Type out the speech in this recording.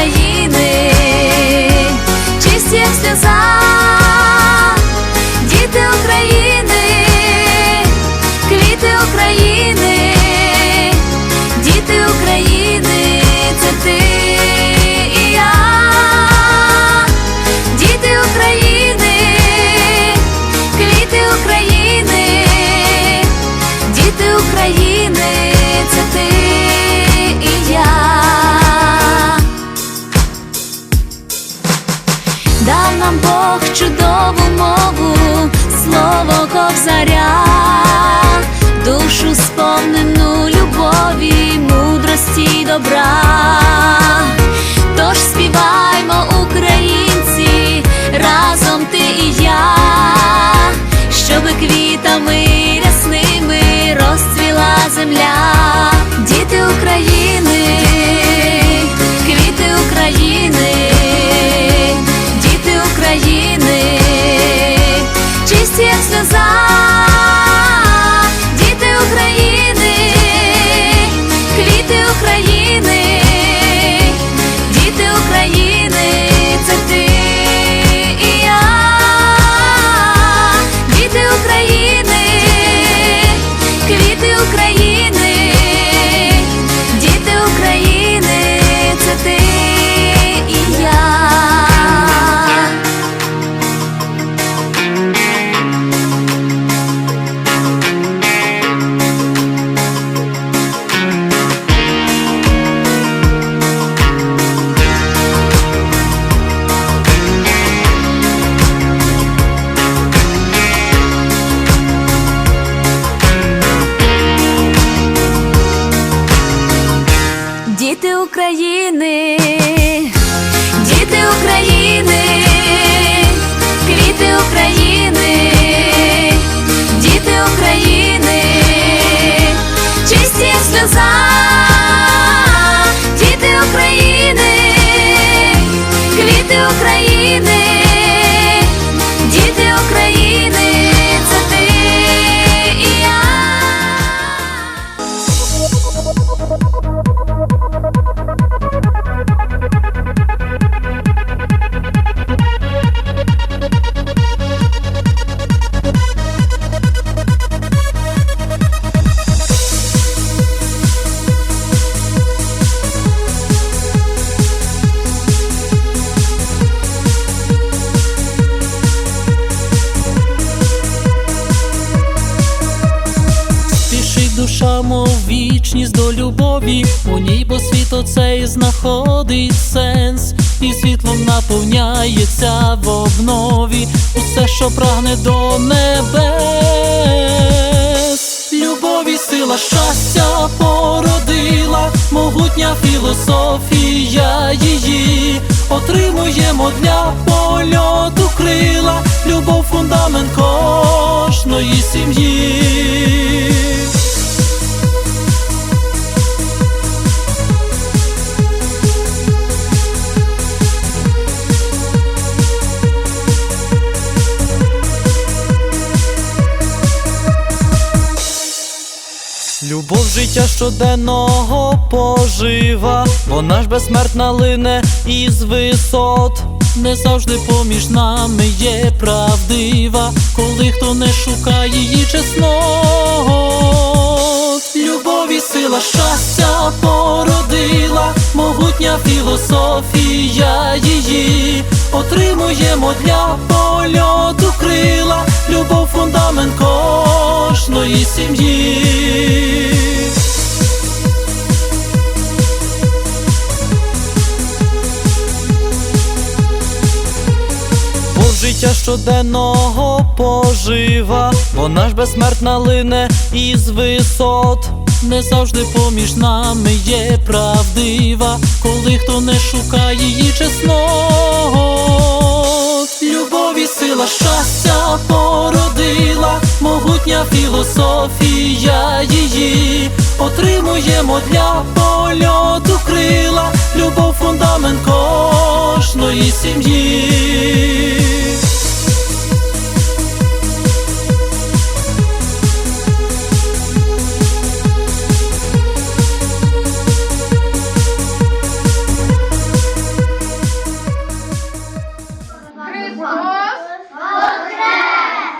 України, чисті як сльоза, Дав нам Бог чудову мову, слово ковзаря, душу сповнену любові, мудрості добра. Чисті як мов вічність до любові, у ній бо світ оцей знаходить сенс, і світлом наповняється в обнові усе, що прагне до небес. Любові сила щастя породила, могутня філософія її, отримуємо для польоту крила, любов фундамент кожної сім'ї. Любов життя щоденного пожива, вона ж безсмертна лине із висот. Не завжди поміж нами є правдива, коли хто не шукає її чеснот. Любові сила щастя породила, могутня філософія її, отримуємо для польоту крила, любов фундамент кожної сім'ї. Життя щоденного пожива, вона ж безсмертна лине із висот. Не завжди поміж нами є правдива, коли хто не шукає її чеснот. Любові сила щастя породила, могутня філософія її, отримуємо для польоту крила, любов фундамент кожної сім'ї.